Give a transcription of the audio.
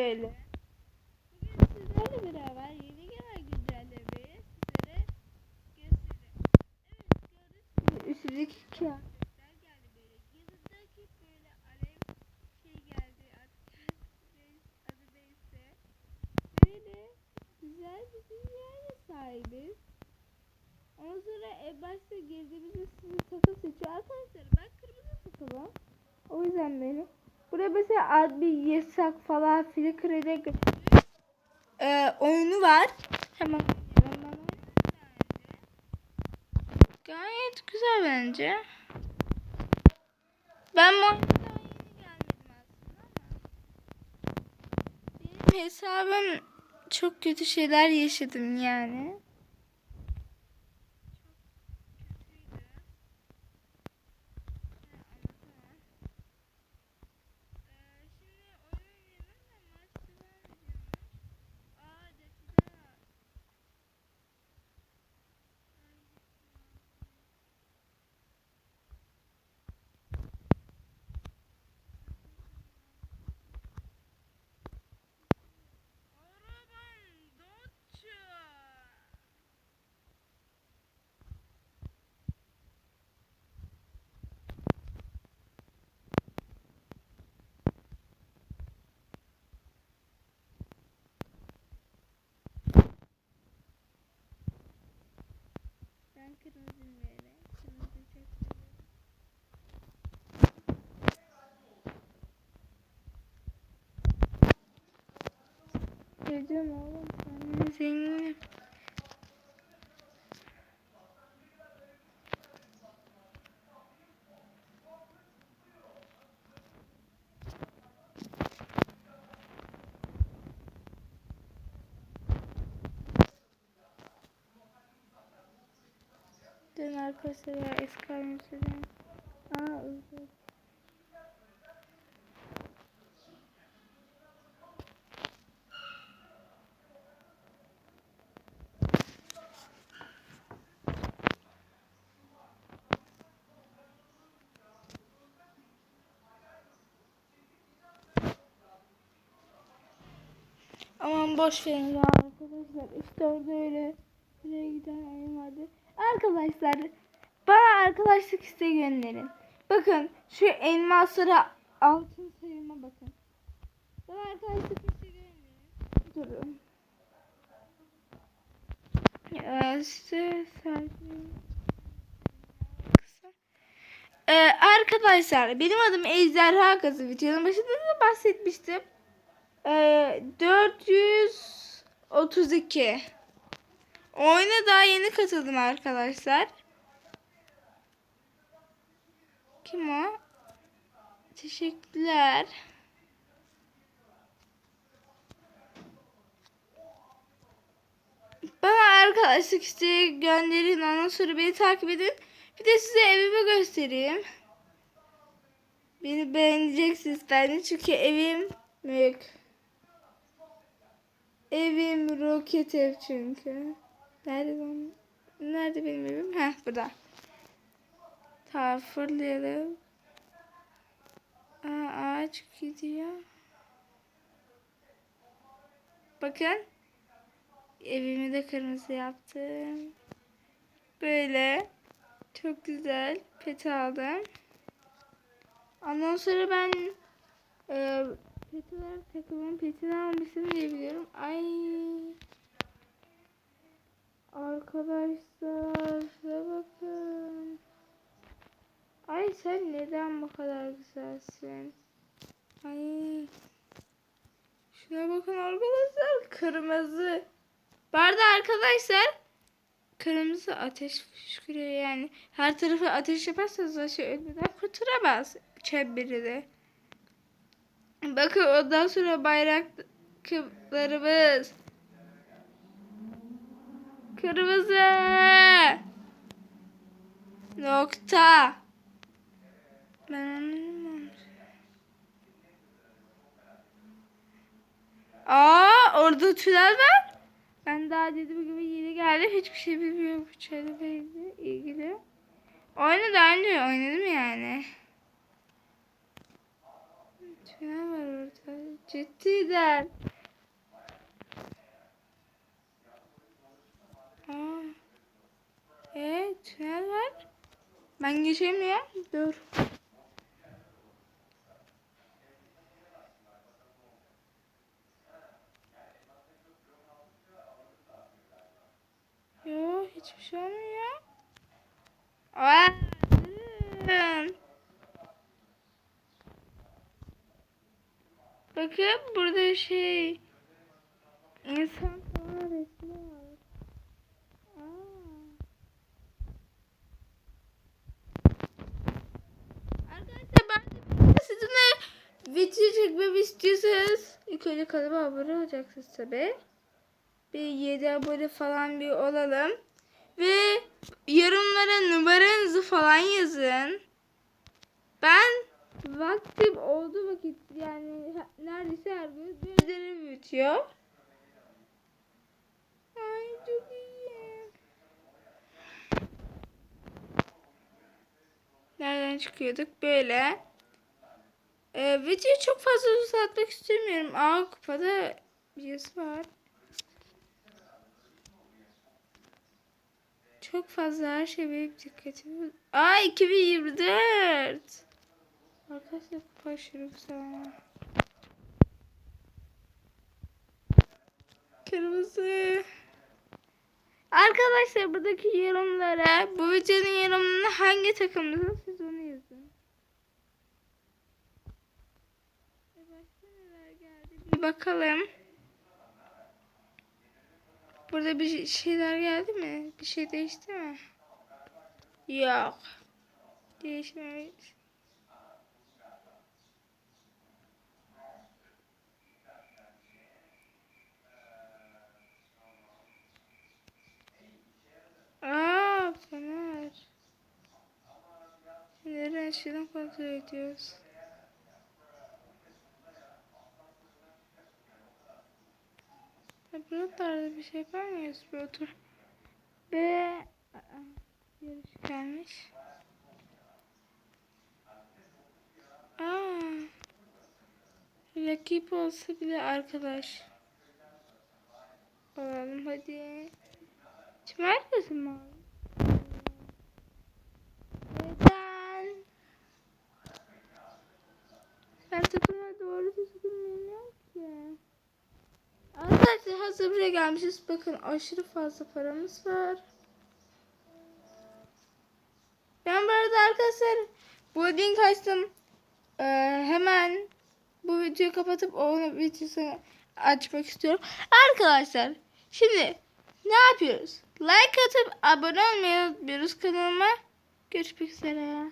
böyle. Bugün sizlerle beraber yeni gelen güncellemeyi sizlere göstereceğim. Evet gördüğünüz gibi üstündeki kıyafetler geldi böyle. Yanındaki böyle alev şey geldi artık kendisi adı neyse. Böyle güzel bir dünyaya sahibiz. Ondan sonra en başta girdiğimizde sizi takım seçiyor. Arkadaşlar ben kırmızı takımım. O yüzden benim. Mesela admin yasak falan götürüyor. Ee, oyunu var. Hemen. Gayet güzel bence. Ben ama. Benim hesabım çok kötü şeyler yaşadım yani. Dedim oğlum sen zenginim. Dün arkadaşlar eski halimizdeyim. Aa özür. Aman boş verin ya arkadaşlar. İşte orada öyle buraya giden oyun vardı. Arkadaşlar bana arkadaşlık isteği gönderin. Bakın şu elmaslara altın sayıma bakın. Bana arkadaşlık isteği gönderin. Durun. Ya size. Ee, arkadaşlar benim adım Ejderha Kızı. Videonun başında da bahsetmiştim. Ee, 432. Oyuna daha yeni katıldım arkadaşlar. Kim o? Teşekkürler. Bana arkadaşlık isteği gönderin. Ondan sonra beni takip edin. Bir de size evimi göstereyim. Beni beğeneceksiniz bence çünkü evim büyük. Evim roket ev çünkü. Nerede benim, nerede benim evim? Heh burada. Tamam fırlayalım. Aa, ağaç gidiyor. Bakın. Evimi de kırmızı yaptım. Böyle. Çok güzel. Pet aldım. Ondan sonra ben e, olarak takımın petini almışım diye biliyorum. Ay. Arkadaşlar şuna bakın. Ay sen neden bu kadar güzelsin? Ay. Şuna bakın arkadaşlar. Kırmızı. Bu arada arkadaşlar kırmızı ateş fışkırıyor yani. Her tarafı ateş yaparsanız aşı ölmeden kurtaramaz çemberi de. Bakın ondan sonra bayraklarımız. Kırmızı. Nokta. Ben anlamadım. Aa orada tünel var. Ben daha dediğim gibi yeni geldim. Hiçbir şey bilmiyorum bu çelebeyle ilgili. Daha önce oynadım yani. Tünel var orada. Ciddiden. Aa. E tünel var. Ben geçemiyorum. Dur. Yo hiçbir şey olmuyor. Aa, durun. Bakın burada şey insan falan resmi var. Arkadaşlar ben de sizinle video çekmemi istiyorsanız ilk önce kanalıma abone olacaksınız tabi. Bir 7 abone falan bir olalım. Ve yorumlara numaranızı falan yazın. Ben vaktim oldu vakit yani neredeyse her gün gözlerim bitiyor. Ay çok iyi. Nereden çıkıyorduk? Böyle. Ee, videoyu çok fazla uzatmak istemiyorum. Aa kupada bir yazı var. Çok fazla her şey benim dikkatimi... Aa 2024. Arkadaşlar kupa aşırı güzel. Kırmızı. Arkadaşlar buradaki yorumlara bu videonun yorumuna hangi takımlısın siz onu yazın. E başka neler geldi bir bakalım. Burada bir şeyler geldi mi? Bir şey değişti mi? Yok. Değişmemiş. Aa, Fener. Fener'in şuradan kontrol ediyoruz. Ya buralarda bir şey yapar mıyız? Bir otur. Ve Aa, yarış gelmiş. Aa, rakip olsa bile arkadaş. Olalım hadi. Mi abi? Neden? Ben takıma doğru düzgün bilmiyorum ki. Arkadaşlar hazır buraya gelmişiz. Bakın aşırı fazla paramız var. Ben bu arada arkadaşlar bu link açtım. Ee, hemen bu videoyu kapatıp onun videosunu açmak istiyorum. Arkadaşlar şimdi ne yapıyoruz? Like atıp abone olmayı unutmuyoruz kanalıma. Görüşmek üzere.